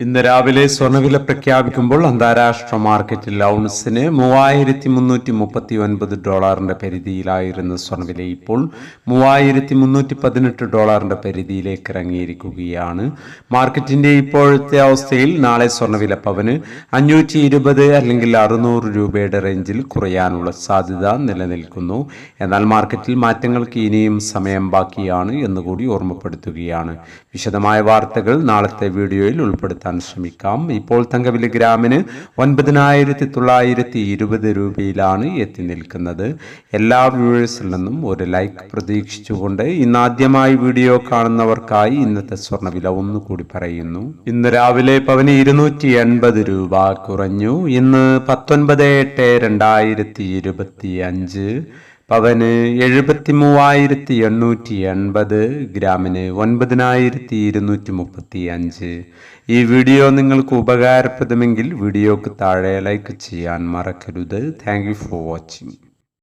ഇന്ന് രാവിലെ സ്വർണവില പ്രഖ്യാപിക്കുമ്പോൾ അന്താരാഷ്ട്ര മാർക്കറ്റിൽ ഔൺസിന് മൂവായിരത്തി മുന്നൂറ്റി മുപ്പത്തി ഒൻപത് ഡോളറിന്റെ പരിധിയിലായിരുന്ന സ്വർണവില ഇപ്പോൾ മൂവായിരത്തി മുന്നൂറ്റി പതിനെട്ട് ഡോളറിന്റെ പരിധിയിലേക്ക് ഇറങ്ങിയിരിക്കുകയാണ്. മാർക്കറ്റിന്റെ ഇപ്പോഴത്തെ അവസ്ഥയിൽ നാളെ സ്വർണവില പവന് അഞ്ഞൂറ്റി ഇരുപത് അല്ലെങ്കിൽ അറുന്നൂറ് രൂപയുടെ റേഞ്ചിൽ കുറയാനുള്ള സാധ്യത നിലനിൽക്കുന്നു. എന്നാൽ മാർക്കറ്റിൽ മാറ്റങ്ങൾക്ക് ഇനിയും സമയം ബാക്കിയാണ് എന്നുകൂടി ഓർമ്മപ്പെടുത്തുകയാണ്. വിശദമായ വാർത്തകൾ നാളത്തെ വീഡിയോയിൽ ഉൾപ്പെടുത്താൻ ശ്രമിക്കാം. ഇപ്പോൾ തങ്കവില ഗ്രാമിന് ഒൻപതിനായിരത്തി തൊള്ളായിരത്തി ഇരുപത് രൂപയിലാണ് എത്തി നിൽക്കുന്നത്. എല്ലാ വ്യൂവേഴ്സിൽ നിന്നും ഒരു ലൈക്ക് പ്രതീക്ഷിച്ചുകൊണ്ട് ഇന്ന് ആദ്യമായി വീഡിയോ കാണുന്നവർക്കായി ഇന്നത്തെ സ്വർണവില ഒന്നുകൂടി പറയുന്നു. ഇന്ന് രാവിലെ പവന് ഇരുന്നൂറ്റി എൺപത് രൂപ കുറഞ്ഞു. ഇന്ന് പത്തൊൻപത് എട്ട് രണ്ടായിരത്തി ഇരുപത്തി അഞ്ച് പവന് എഴുപത്തി മൂവായിരത്തി എണ്ണൂറ്റി എൺപത് ഗ്രാമിന് ഒൻപതിനായിരത്തി ഇരുന്നൂറ്റി മുപ്പത്തി അഞ്ച് ഈ വീഡിയോ നിങ്ങൾക്ക് ഉപകാരപ്രദമെങ്കിൽ വീഡിയോക്ക് താഴെ ലൈക്ക് ചെയ്യാൻ മറക്കരുത്. Thank for watching